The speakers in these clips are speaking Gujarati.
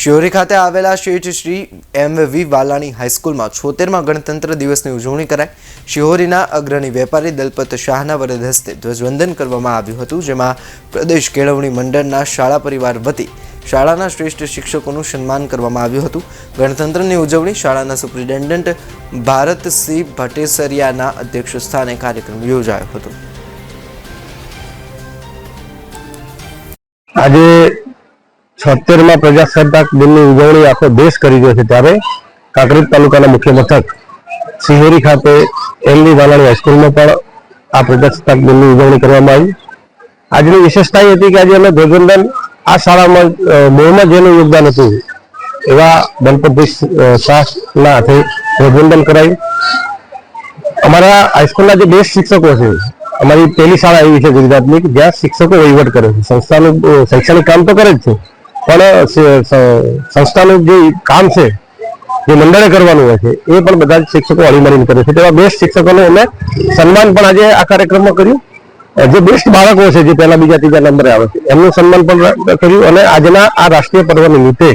શિહોરી ખાતે આવેલા શેઠ શ્રી એમ વી વાલાણી હાઈસ્કૂલમાં છોતેરમાં ગણતંત્ર દિવસની ઉજવણી કરાઈ. શિહોરીના અગ્રણી વેપારી દલપત શાહના વરદ હસ્તે ધ્વજવંદન કરવામાં આવ્યું હતું, જેમાં પ્રદેશ કેળવણી મંડળના શાળા પરિવાર વતી શાળાના શ્રેષ્ઠ શિક્ષકોનું સન્માન કરવામાં આવ્યું હતું. ગણતંત્રની ઉજવણી શાળાના સુપ્રિન્ટેન્ડન્ટ ભારતસિંહ ભટ્ટેસરિયાના અધ્યક્ષ સ્થાને કાર્યક્રમ યોજાયો હતો. આજે છોતેરમાં પ્રજાસત્તાક દિનની ઉજવણી આખો દેશ કરી રહ્યો છે ત્યારે કાંકરેજ તાલુકાના મુખ્ય મથક સિહોરી ખાતે એમની વાલાણી હાઈસ્કૂલમાં પણ આ પ્રજાસત્તાક દિનની ઉજવણી કરવામાં આવી. આજની વિશેષતા એ હતી કે આજે અમે ધ્વજવંદન આ શાળામાં મૂળમાં જેનું યોગદાન હતું. એવા દલપતભાઈ શાહના હાથે ધ્વજવંદન કરાયું. અમારા હાઈસ્કૂલના જે બેસ્ટ શિક્ષકો છે, અમારી પહેલી શાળા એવી છે ગુજરાતની જ્યાં શિક્ષકો વહીવટ કરે છે. સંસ્થાનું શૈક્ષણિક કામ તો કરે જ છે. પણ સંસ્થાનું જે કામ છે, જે મંડળે કરવાનું હોય છે, એ પણ બધા શિક્ષકો હળીમળીને કરે છે. તેવા બેસ્ટ શિક્ષકોને અમે સન્માન પણ આજે આ કાર્યક્રમમાં કર્યું. જે બેસ્ટ બાળકો છે, જે પહેલા બીજા ત્રીજા નંબરે આવે છે, એમનું સન્માન પણ કર્યું અને આજના આ રાષ્ટ્રીય પર્વ નિમિત્તે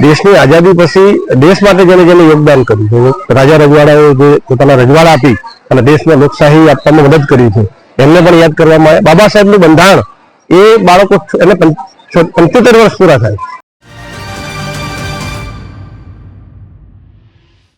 દેશની આઝાદી પછી દેશ માટે જેને જેને યોગદાન કર્યું છે. રાજા રજવાડાએ જે પોતાના રજવાડા આપી અને દેશને લોકશાહી આપવામાં મદદ કરી છે. એમને પણ યાદ કરવામાં આવે બાબા સાહેબનું બંધારણ એ બાળકો એને પંચોતેર વર્ષ પૂરા થાય.